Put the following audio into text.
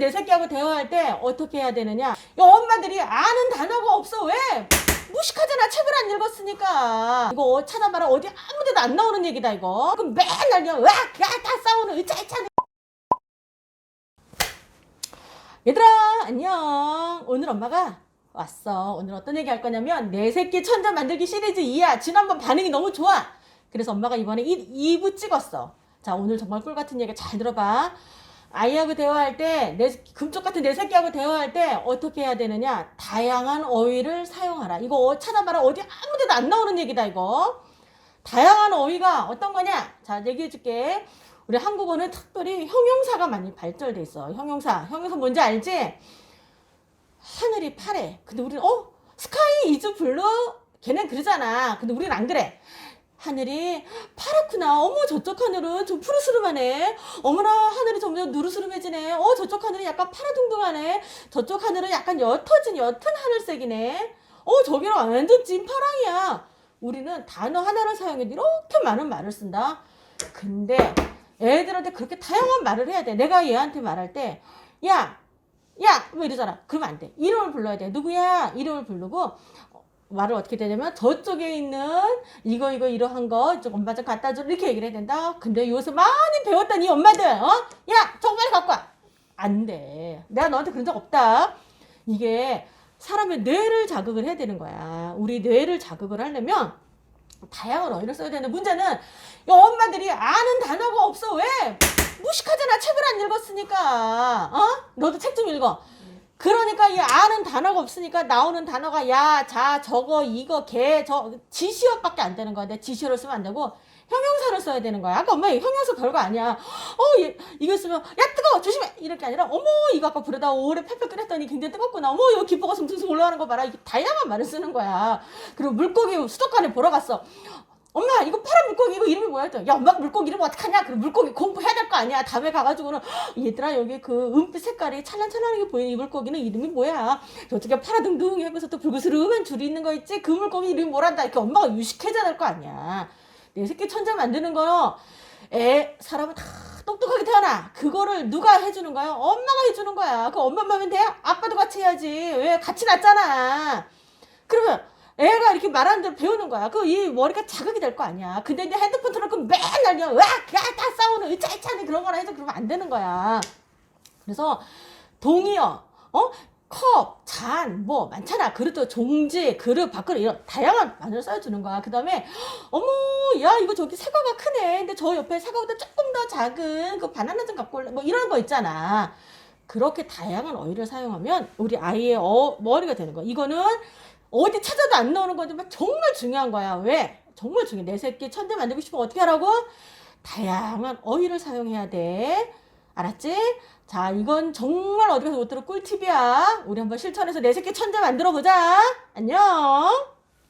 내 새끼하고 대화할 때 어떻게 해야 되느냐? 이 엄마들이 아는 단어가 없어. 왜? 무식하잖아. 책을 안 읽었으니까. 이거 찾아봐라. 어디 아무 데도 안 나오는 얘기다 이거. 그럼 맨날 그냥 와다 싸우는 으짜이짜 얘들아 안녕. 오늘 엄마가 왔어. 오늘 어떤 얘기 할 거냐면 내 새끼 천재 만들기 시리즈 2야. 지난번 반응이 너무 좋아. 그래서 엄마가 이번에 2, 부 찍었어. 자 오늘 정말 꿀 같은 얘기 잘 들어봐 아이하고 대화할 때, 내, 금쪽 같은 내 새끼하고 대화할 때 어떻게 해야 되느냐? 다양한 어휘를 사용하라. 이거 찾아봐라. 어디 아무 데도 안 나오는 얘기다, 이거. 다양한 어휘가 어떤 거냐? 자, 얘기해 줄게. 우리 한국어는 특별히 형용사가 많이 발달돼 있어. 형용사. 형용사 뭔지 알지? 하늘이 파래. 근데 우리는, 어? 스카이 이즈 블루? 걔는 그러잖아. 근데 우리는 안 그래. 하늘이 파랗구나. 어머 저쪽 하늘은 좀 푸르스름하네. 어머나 하늘이 점점 누르스름해지네. 어 저쪽 하늘이 약간 파라둥둥하네. 저쪽 하늘은 약간 옅어진 옅은 하늘색이네. 어 저기는 완전 찐파랑이야. 우리는 단어 하나를 사용해도 이렇게 많은 말을 쓴다. 근데 애들한테 그렇게 다양한 말을 해야 돼. 내가 얘한테 말할 때, 야, 야, 뭐 이러잖아. 그러면 안 돼. 이름을 불러야 돼. 누구야? 이름을 부르고, 말을 어떻게 되냐면 저쪽에 있는 이거 이거 이러한 거 이쪽 엄마 좀 갖다 줘 이렇게 얘기를 해야 된다. 근데 요새 많이 배웠던 이 엄마들 어? 야 저거 빨리 갖고 와. 안 돼. 내가 너한테 그런 적 없다. 이게 사람의 뇌를 자극을 해야 되는 거야. 우리 뇌를 자극을 하려면 다양한 어휘를 써야 되는데 문제는 이 엄마들이 아는 단어가 없어. 왜? 무식하잖아. 책을 안 읽었으니까. 어? 너도 책 좀 읽어. 그러니까 이 아는 단어가 없으니까 나오는 단어가 야, 자, 저거, 이거, 개, 저 지시어밖에 안 되는 거야. 내 지시어를 쓰면 안 되고 형용사를 써야 되는 거야. 아까 엄마 형용사 별거 아니야. 어, 얘, 이거 쓰면 야 뜨거워 조심해 이렇게 아니라 어머 이거 아까 불에다 오래 펠펠 끓였더니 굉장히 뜨겁구나. 어머 이거 기포가 숭숭숭 올라가는 거 봐라. 이게 다양한 말을 쓰는 거야. 그리고 물고기 수족관에 보러 갔어. 엄마 이거 파란 물고기 이거 이름이 뭐야? 야 엄마가 물고기 이름 어떡하냐? 그럼 물고기 공부해야 될 거 아니야. 다음에 가가지고는 얘들아 여기 그 은빛 색깔이 찰랑찰랑하게 보이는 이 물고기는 이름이 뭐야? 저쪽에 파라둥둥 하고서 또 붉으스름한 줄이 있는 거 있지? 그 물고기 이름이 뭐란다. 이렇게 엄마가 유식해져야 될 거 아니야. 내 새끼 천재 만드는 거요. 애 사람은 다 똑똑하게 태어나. 그거를 누가 해주는 거야? 엄마가 해주는 거야. 그 엄마 마음에 돼? 아빠도 같이 해야지. 왜 같이 낳잖아. 그러면 애가 이렇게 말하는 대로 배우는 거야. 그 이 머리가 자극이 될 거 아니야. 근데 이제 핸드폰 틀어놓고 맨날 그냥 와, 다 싸우는 으짜이짜는 그런 거나 해서 그러면 안 되는 거야. 그래서 동의어, 어? 컵, 잔, 뭐 많잖아. 그릇도 종지, 그릇, 밥그릇 이런 다양한 말을 써주는 거야. 그 다음에 어머, 야 이거 저기 사과가 크네. 근데 저 옆에 사과보다 조금 더 작은 그 바나나 좀 갖고 올래. 뭐 이런 거 있잖아. 그렇게 다양한 어휘를 사용하면 우리 아이의 어, 머리가 되는 거야. 이거는 어디 찾아도 안 나오는 건데 정말 중요한 거야. 왜? 정말 중요해. 내 새끼 천재 만들고 싶으면 어떻게 하라고? 다양한 어휘를 사용해야 돼. 알았지? 자, 이건 정말 어디 가서 못 들어 꿀팁이야. 우리 한번 실천해서 내 새끼 천재 만들어 보자. 안녕.